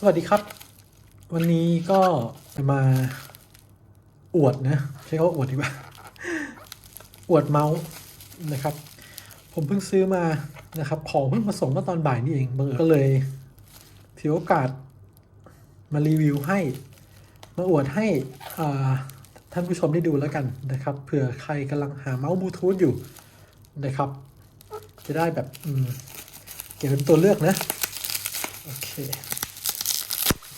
สวัสดีครับ วันนี้ก็จะมาอวดนะ ใช้คำว่าอวดดีกว่า อวดเมาส์นะครับ ผมเพิ่งซื้อมานะครับ ของเพิ่งมาส่งเมื่อตอนบ่ายนี่เองบังเอิญก็เลยถือโอกาสมารีวิวให้ มาอวดให้ท่านผู้ชมได้ดูแล้วกันนะครับเผื่อใครกำลังหาเมาส์บลูทูธอยู่นะครับ จะได้แบบเก็บเป็นตัวเลือกนะ โอเค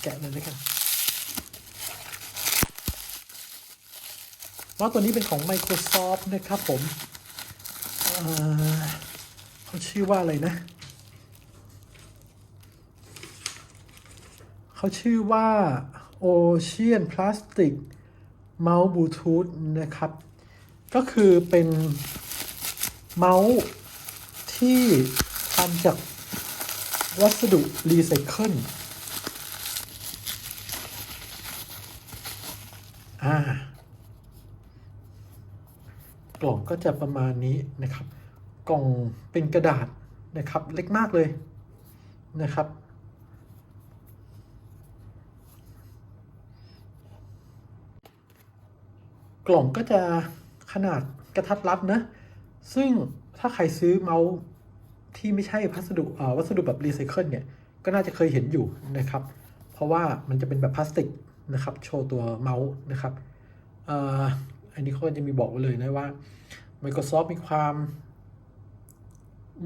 แกะเลยแล้วกันว่าตัวนี้เป็นของ Microsoft นะครับผมเอ่อเขาชื่อว่าอะไรนะ เขาชื่อว่า Ocean Plastic Mouse Bluetooth นะครับ ก็คือเป็นเมาส์ที่ทำจากวัสดุรีไซเคิล อ่ากล่องก็จะประมาณนี้นะครับ กล่องเป็นกระดาษนะครับ เล็กมากเลยนะครับ กล่องก็จะขนาดกระทัดรัดนะ ซึ่งถ้าใครซื้อเมาส์ที่ไม่ใช่พัสดุวัสดุแบบรีไซเคิลเนี่ย ก็น่าจะเคยเห็นอยู่นะครับ เพราะว่ามันจะเป็นแบบพลาสติก นะครับ โชว์ตัวเมาส์นะครับอ,อันนี้เขาก็จะมีบอกไว้เลยนะว่า Microsoft มีความ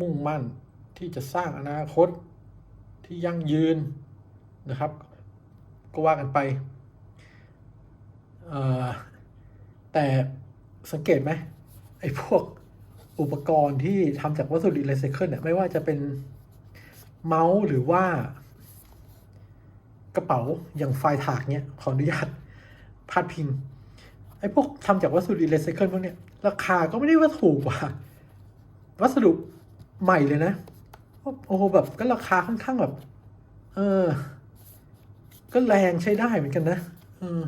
มุ่งมั่นที่จะสร้างอนาคตที่ยั่งยืนนะครับ ก็ว่ากันไป แต่สังเกตไหมไอ้พวกอุปกรณ์ที่ทำจากวัสดุรีไซเคิลเนี่ยไม่ว่าจะเป็นเมาส์หรือว่า กระเป๋าอย่างไฟล์ถากเนี่ยขออนุญาตพาดพิงไอ้พวกทำจากวัสดุรีไซเคิลพวกเนี้ยราคาก็ไม่ได้ว่าถูกกว่าวัสดุใหม่เลยนะโอ้โหแบบก็ราคาค่อนข้างแบบ เออ ก็แรงใช้ได้เหมือนกันนะเออ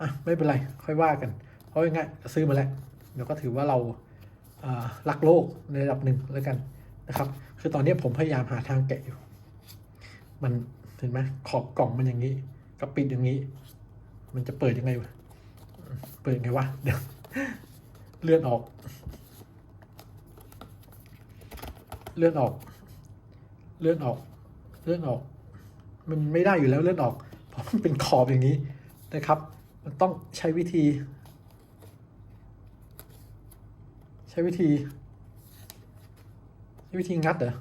อะไม่เป็นไร ค่อยว่ากัน เพราะยังไงซื้อมาแล้วเดี๋ยวก็ถือว่าเราอ่ารักโลกในระดับหนึ่งแล้วกันนะครับ คือตอนนี้ผมพยายามหาทางแกะอยู่ มัน เห็นไหมขอบกล่องมันอย่างนี้กับปิดอย่างนี้ มันจะเปิดยังไงวะเปิดยังไงวะเดี๋ยวเลื่อนออก เลื่อนออก เลื่อนออก เลื่อนออก มันไม่ได้อยู่แล้วเลื่อนออก เพราะมันเป็นขอบอย่างนี้นะครับ มันต้องใช้วิธี ใช้วิธี ใช้วิธีงัดเหรอ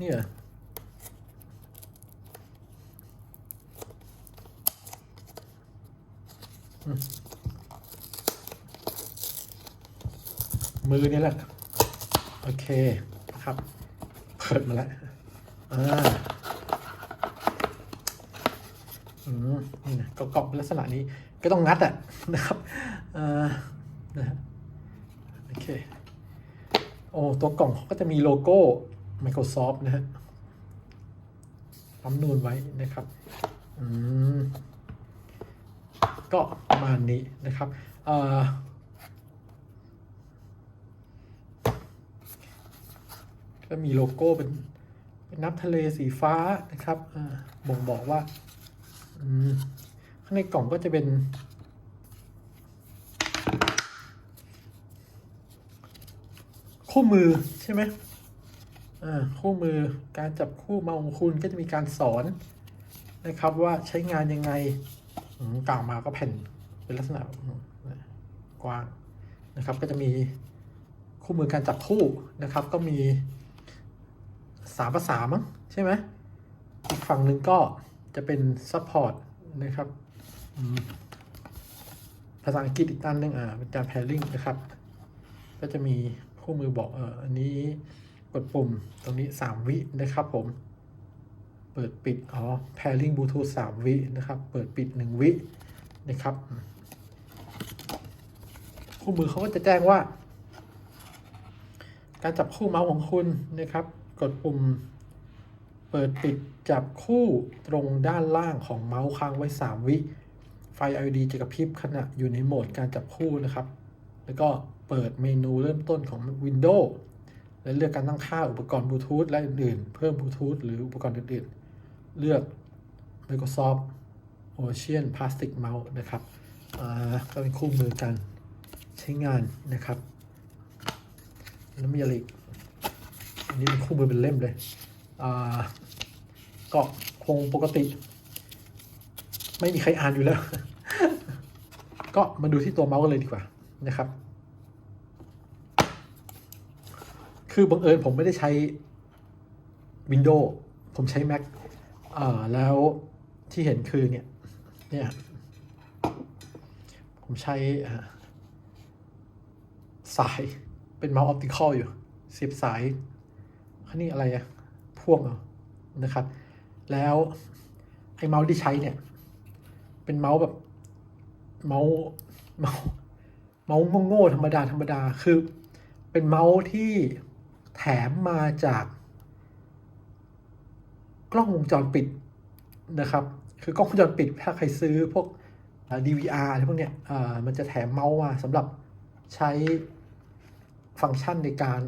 นี่เหรอ มือนี่แหละ โอเคนะครับ เปิดมาแล้วอ่าอืมนี่นะกรอบลักษณะนี้ก็ต้องงัดอะนะครับอ่านะฮะโอเค โอ้ ตัวกล่องเขาก็จะมีโลโก้ Microsoft นะฮะปั๊มนูนไว้นะครับ อืม ก็ประมาณนี้นะครับก็มีโลโก้เป็นเป็นน้ำทะเลสีฟ้านะครับบ่งบอกว่าข้างในกล่องก็จะเป็นคู่มือใช่ไหมคู่มือการจับคู่มาองคุณก็จะมีการสอนนะครับว่าใช้งานยังไง กล่าวมาก็แผ่นเป็นลักษณะกว้างนะครับ ก็จะมีคู่มือการจับคู่นะครับ ก็มีสามภาษามั้งใช่ไหมอีกฝั่งหนึ่งก็จะเป็นซัพพอร์ตนะครับภาษาอังกฤษอีกด้านหนึ่งอ่าเป็นการ pairing นะครับ ก็จะมีคู่มือบอกเอออันนี้กดปุ่มตรงนี้ 3 วินะครับผม เปิดปิดอ๋อ pairing bluetooth 3 วินะครับ เปิดปิด 1 วินะครับคู่มือเขาก็จะแจ้งว่า การจับคู่เมาส์ของคุณนะครับ กดปุ่ม เปิดปิดจับคู่ตรงด้านล่างของเมาส์ค้างไว้ 3 วิไฟ LED จะกระพริบขณะอยู่ในโหมดการจับคู่นะครับ แล้วก็เปิดเมนูเริ่มต้นของ Windows และเลือกการตั้งค่าอุปกรณ์บลูทูธและอื่นๆ เพิ่มบลูทูธหรืออุปกรณ์อื่นๆ เลือก Microsoft Ocean Plastic Mouse นะครับอ่าก็เป็นคู่มือการใช้งานนะครับ แล้วมีอะไรอีกอันนี้เป็นคู่มือเป็นเล่มเลยอ่าก็คงปกติ ไม่มีใครอ่านอยู่แล้ว ก็มาดูที่ตัวเมาส์กันเลยดีกว่านะครับ คือบังเอิญผมไม่ได้ใช้ Windows ผมใช้ Mac แล้วที่เห็นคือเนี่ยเนี่ยผมใช้สายเป็นเมาส์ออปติคอลอยู่เสียบสายอันนี้อะไรอะพ่วงเอานะครับ แล้วไอ้เมาส์ที่ใช้เนี่ย เป็นเมาส์แบบเมาส์เมาส์เมาส์โง่ๆธรรมดาธรรมดาคือเป็นเมาส์ที่แถมมาจาก กล้องวงจรปิดนะครับ คือกล้องวงจรปิดถ้าใครซื้อพวก DVR อะไรพวกเนี้ยมันจะแถมเมาส์มาสำหรับใช้ฟังก์ชันในการ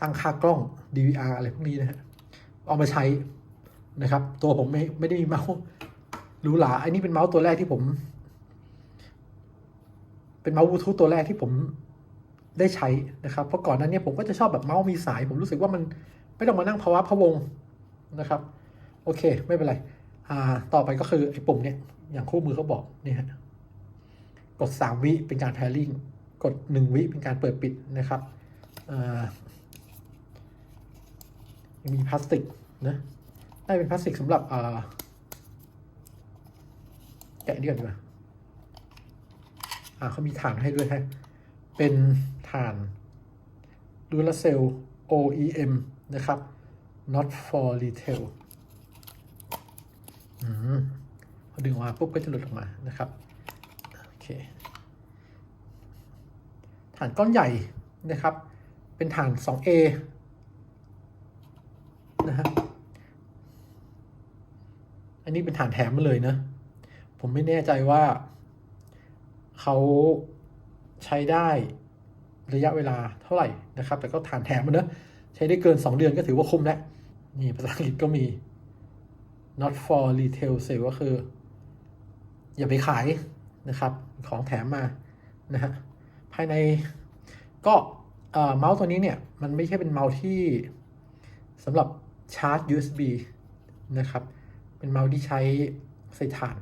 ตั้งค่ากล้อง DVR อะไรพวกนี้นะฮะเอามาใช้นะครับ ตัวผมไม่ไม่ได้มีเมาส์หรูหราอันนี้เป็นเมาส์ตัวแรกที่ผม เป็นเมาส์บลูทูธตัวแรกที่ผมได้ใช้นะครับ เพราะก่อนนั้นเนี่ยผมก็จะชอบแบบเมาส์มีสาย ผมรู้สึกว่ามันไม่ต้องมานั่งภาวะพะวง นะครับ โอเค ไม่เป็นไร อ่า ต่อไปก็คือไอ้ปุ่มเนี่ย อย่างคู่มือเขาบอกเนี่ยฮะ กด 3 วิเป็นการแพริ่ง กด 1 วิเป็นการเปิดปิดนะครับ อ่า มีพลาสติกนะ ได้เป็นพลาสติกสำหรับอ่าแกะเดียวดีกว่าอ่าเขามีฐานให้ด้วยฮะ เป็นฐานดูลเซล OEM นะครับ not for retail อืมพอดึงออกมาปุ๊บก็จะหลุดออกมานะครับ โอเค ฐานก้อนใหญ่นะครับ เป็นฐาน 2A นะฮะ อันนี้เป็นฐานแถมมาเลยนะ ผมไม่แน่ใจว่าเขาใช้ได้ระยะเวลาเท่าไหร่นะครับ แต่ก็ฐานแถมมันนะใช้ได้เกิน 2 เดือนก็ถือว่าคุ้มแล้ว นี่ภาษาอังกฤษก็มี not for retail sale ก็คือ อย่าไปขายนะครับ ของแถมมา นะฮะ ภายในก็เอ่อเมาส์ตัวนี้เนี่ย มันไม่ใช่เป็นเมาส์ที่สำหรับชาร์จ USB นะครับ เป็นเมาส์ที่ใช้ใส่ถ่าน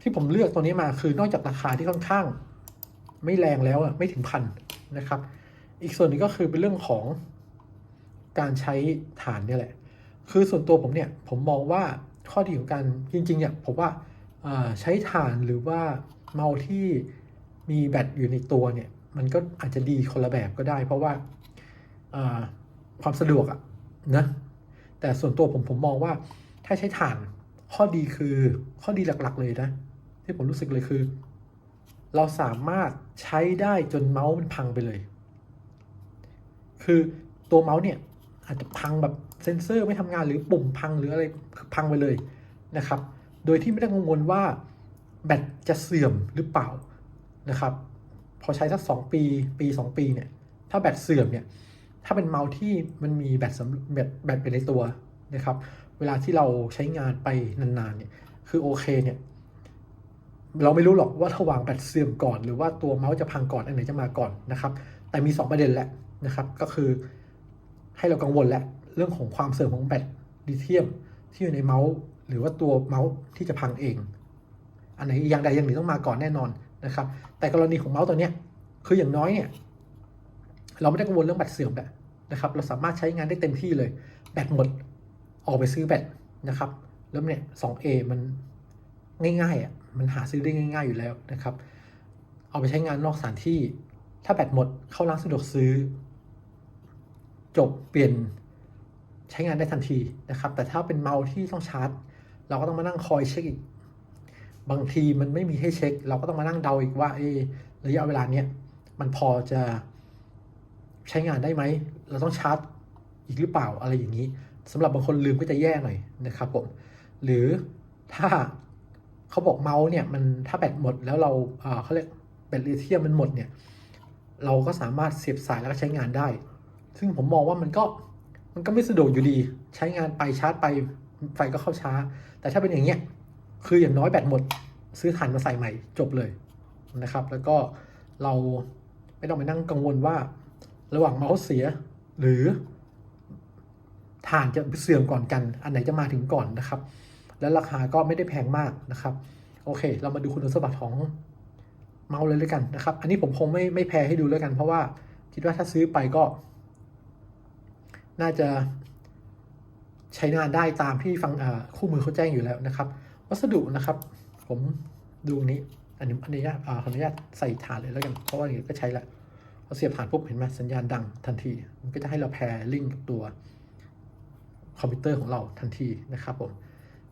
ที่ผมเลือกตัวนี้มาคือนอกจากราคาที่ค่อนข้าง ไม่แรงแล้วอะไม่ถึงพันนะครับ อีกส่วนหนึงก็คือเป็นเรื่องของ การใช้ฐานเนี่ยแหละ คือส่วนตัวผมเนี่ยผมมองว่าข้อดีของการจริงๆเนี่ยผมว่าใช้ฐานหรือว่าเมาส์ที่มีแบตอยู่ในตัวเนี่ย มันก็อาจจะดีคนละแบบก็ได้ เพราะว่าอ่าความสะดวกอะนะแต่ส่วนตัวผมผมมองว่าถ้าใช้ฐานข้อดีคือข้อดีหลักๆเลยนะ ที่ผมรู้สึกเลยคือ เราสามารถใช้ได้จนเมาส์มันพังไปเลย คือตัวเมาส์เนี่ย อาจจะพังแบบเซนเซอร์ไม่ทำงานหรือปุ่มพังหรืออะไรพังไปเลยนะครับ โดยที่ไม่ต้องกังวลว่าแบตจะเสื่อมหรือเปล่านะครับพอใช้สักสองปีปีสองปีเนี่ยถ้าแบตเสื่อมเนี่ยถ้าเป็นเมาส์ที่มันมีแบตสำแบตแบตเป็นในตัวนะครับ เวลาที่เราใช้งานไปนานๆเนี่ยคือโอเคเนี่ยเราไม่รู้หรอกว่าระหว่างแบตเสื่อมก่อน หรือว่าตัวเมาส์จะพังก่อนอันไหนจะมาก่อนนะครับ แต่มี 2 ประเด็นแหละนะครับ ก็คือ ให้เรากังวลแหละเรื่องของความเสื่อมของแบตลิเธียมที่อยู่ในเมาส์หรือว่าตัวเมาส์ที่จะพังเอง อันไหนอย่างใดอย่างหนึ่งต้องมาก่อนแน่นอนนะครับ แต่กรณีของเมาส์ตัวเนี้ยคืออย่างน้อยเนี่ยเราไม่ได้กังวลเรื่องแบตเสื่อมแหละนะครับ เราสามารถใช้งานได้เต็มที่เลย แบตหมดออกไปซื้อแบตนะครับ แล้วเนี่ย 2A มันง่ายๆอะ มันหาซื้อได้ง่าย ๆอยู่แล้วนะครับ เอาไปใช้งานนอกสถานที่ ถ้าแบตหมดเข้าร้านสะดวกซื้อ จบเปลี่ยนใช้งานได้ทันทีนะครับ แต่ถ้าเป็นเมาส์ที่ต้องชาร์จ เราก็ต้องมานั่งคอยเช็คอีก บางทีมันไม่มีให้เช็ค เราก็ต้องมานั่งเดาอีกว่าเออระยะเวลาเนี้ยมันพอจะใช้งานได้ไหม เราต้องชาร์จอีกหรือเปล่าอะไรอย่างนี้สำหรับบางคนลืมก็จะแย่หน่อยนะครับผม หรือถ้าเขาบอกเมาส์เนี่ยมันถ้าแบตหมดแล้วเราเออเขาเรียกแบตลิเธียมมันหมดเนี่ย เราก็สามารถเสียบสายแล้วก็ใช้งานได้ ซึ่งผมมองว่ามันก็มันก็ไม่สะดวกอยู่ดี ใช้งานไปชาร์จไปไฟก็เข้าช้า แต่ถ้าเป็นอย่างเงี้ยคืออย่างน้อยแบตหมด ซื้อถ่านมาใส่ใหม่จบเลยนะครับ แล้วก็เราไม่ต้องไปนั่งกังวลว่า ระหว่างเมาส์เสียหรือถ่านจะเสื่อมก่อนกัน อันไหนจะมาถึงก่อนนะครับ และราคาก็ไม่ได้แพงมากนะครับ โอเค เรามาดูคุณสมบัติของเมาส์เลยแล้วกันนะครับ อันนี้ผมคงไม่ไม่แพรให้ดูแล้วกัน เพราะว่าคิดว่าถ้าซื้อไปก็ น่าจะใช้งานได้ตามที่ฟังคู่มือเขาแจ้งอยู่แล้วนะครับ วัสดุนะครับ ผมดูนี้อันนี้อันนี้อ่าขออนุญาตใส่ฐานเลยแล้วกันเพราะว่าอย่างนี้ก็ใช้ละพอเสียบฐานปุ๊บเห็นไหมสัญญาณดังทันที มันก็จะให้เราแพรลิงก์ตัวคอมพิวเตอร์ของเราทันทีนะครับผม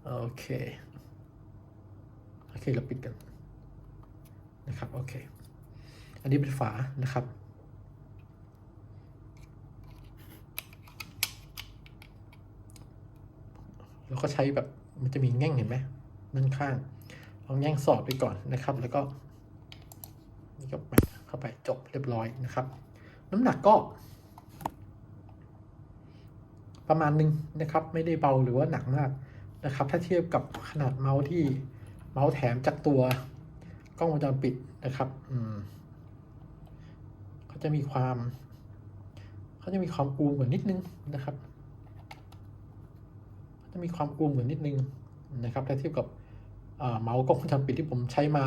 โอเคโอเคเราปิดกันนะครับโอเค อันนี้เป็นฝานะครับ เราก็ใช้แบบมันจะมีแง่งเห็นไหมด้านข้าง เอาแง่งสอดไปก่อนนะครับ แล้วก็นี่ก็แปะเข้าไปจบเรียบร้อยนะครับ น้ำหนักก็ ประมาณนึงนะครับ ไม่ได้เบาหรือว่าหนักมากนะครับ ถ้าเทียบกับขนาดเมาส์ที่เมาส์แถมจากตัวกล้องวงจรปิดนะครับอืมเขาจะมีความเขาจะมีความอูมกว่านิดนึงนะครับ จะมีความกลุ่มเหมือนนิดนึงนะครับถ้าเทียบกับเมาส์กล้องวงจรปิดที่ผมใช้มา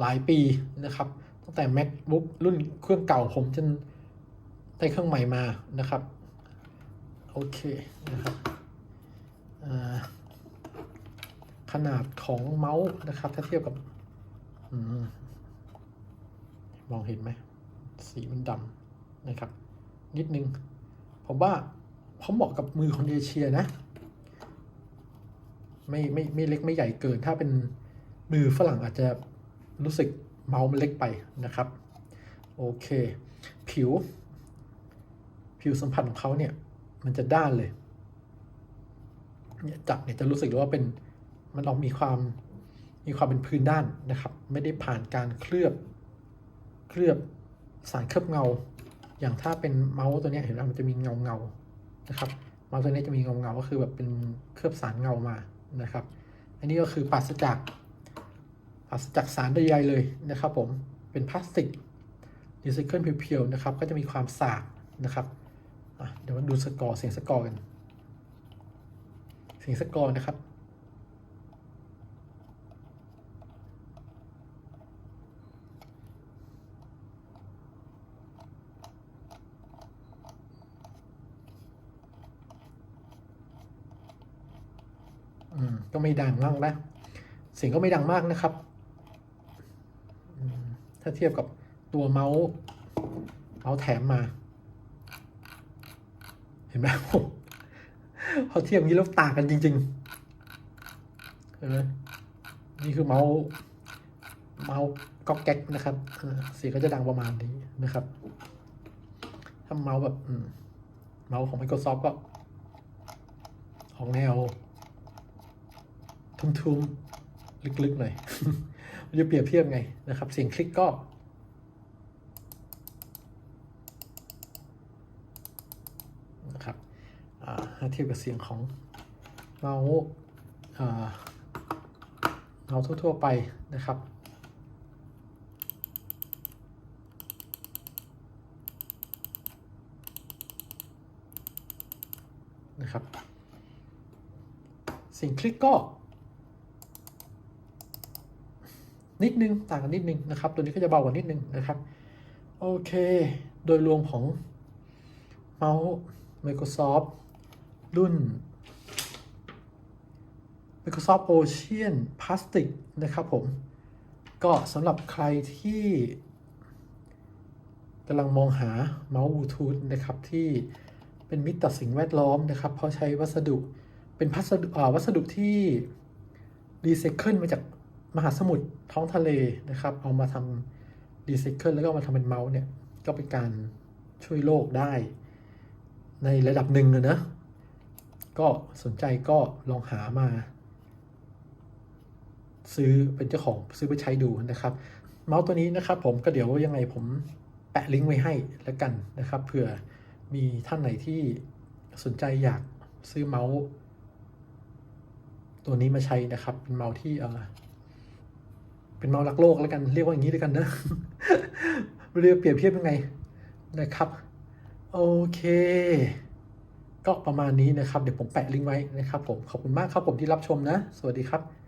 หลายปีนะครับ ตั้งแต่ macbook รุ่นเครื่องเก่าผมจนได้เครื่องใหม่มานะครับโอเคนะครับขนาดของเมาส์นะครับ ถ้าเทียบกับอมมองเห็นไหมสีมันดำนะครับ นิดนึง ผมว่าเขาเหมาะกับมือคนเอเชียนะ ไม่ไม่ไม่เล็กไม่ใหญ่เกิน ถ้าเป็นมือฝรั่งอาจจะรู้สึกเมาส์มันเล็กไปนะครับ โอเค ผิว ผิวสัมผัสของเขาเนี่ย มันจะด้านเลยเนี่ยจับเนี่ยจะรู้สึกว่าเป็นมันออกมีความมีความเป็นพื้นด้านนะครับ ไม่ได้ผ่านการเคลือบเคลือบสารเคลือบเงา อย่างถ้าเป็นเมาส์ตัวนี้เห็นไหมมันจะมีเงาเงานะครับ เมาส์ตัวนี้จะมีเงาเงาก็คือแบบเป็นเคลือบสารเงามา นะครับ อันนี้ก็คือปราศจากปราศจากสารใดๆเลยนะครับผมเป็นพลาสติกรีไซเคิลเพียวๆนะครับ ก็จะมีความสากนะครับเดี๋ยวมาดูสกอร์เสียงสกอร์กัน เสียงสกอร์นะครับ อืม ก็ไม่ดังมากนะเสียงก็ไม่ดังมากนะครับ ถ้าเทียบกับตัวเมาส์เมาส์แถมมา เห็นไหมผมพอเทียบนี้แล้วต่างกันจริงๆเห็นไหมนี่คือเมาส์เมาส์ก๊อกแก๊กนะครับเสียงก็จะดังประมาณนี้นะครับ ถ้าเมาส์แบบเมาส์ของ Microsoft ก็ของแนว ทุ้มๆ ลึกๆ หน่อยมันจะเปรียบเทียบไงนะครับ เสียงคลิกก็ นะครับถ้าเทียบกับเสียงของเมาเมาทั่ว ๆ ไปนะครับนะครับเสียงคลิกก็ นิดนึงต่างกันนิดนึงนะครับ ตัวนี้ก็จะเบากว่านิดนึงนะครับ โอเค โดยรวมของเมาส์ Microsoft รุ่น Microsoft Ocean Plastic นะครับผม ก็สำหรับใครที่กำลังมองหาเมาส์บลูทูธนะครับที่เป็นมิตรต่อสิ่งแวดล้อมนะครับเพราะใช้วัสดุเป็นพัสดุวัสดุที่รีไซเคิลมาจาก มหาสมุทรท้องทะเลนะครับ เอามาทำรีไซเคิลแล้วก็มาทำเป็นเมาส์เนี่ย ก็เป็นการช่วยโลกได้ ในระดับหนึ่งนะ ก็สนใจก็ลองหามา ซื้อเป็นเจ้าของซื้อไปใช้ดูนะครับ เมาส์ตัวนี้นะครับ ผมก็เดี๋ยวยังไงผมแปะลิงก์ไว้ให้แล้วกันนะครับเผื่อมีท่านไหนที่สนใจอยากซื้อเมาส์ตัวนี้มาใช้นะครับ เป็นเมาส์ที่ เป็นเมารักโลกแล้วกันเรียกว่าอย่างนี้ด้วยกันนะไม่รู้จะเปรียบเทียบยังไงนะครับ โอเค ก็ประมาณนี้นะครับ เดี๋ยวผมแปะลิงก์ไว้นะครับผมขอบคุณมากครับผมที่รับชมนะ สวัสดีครับ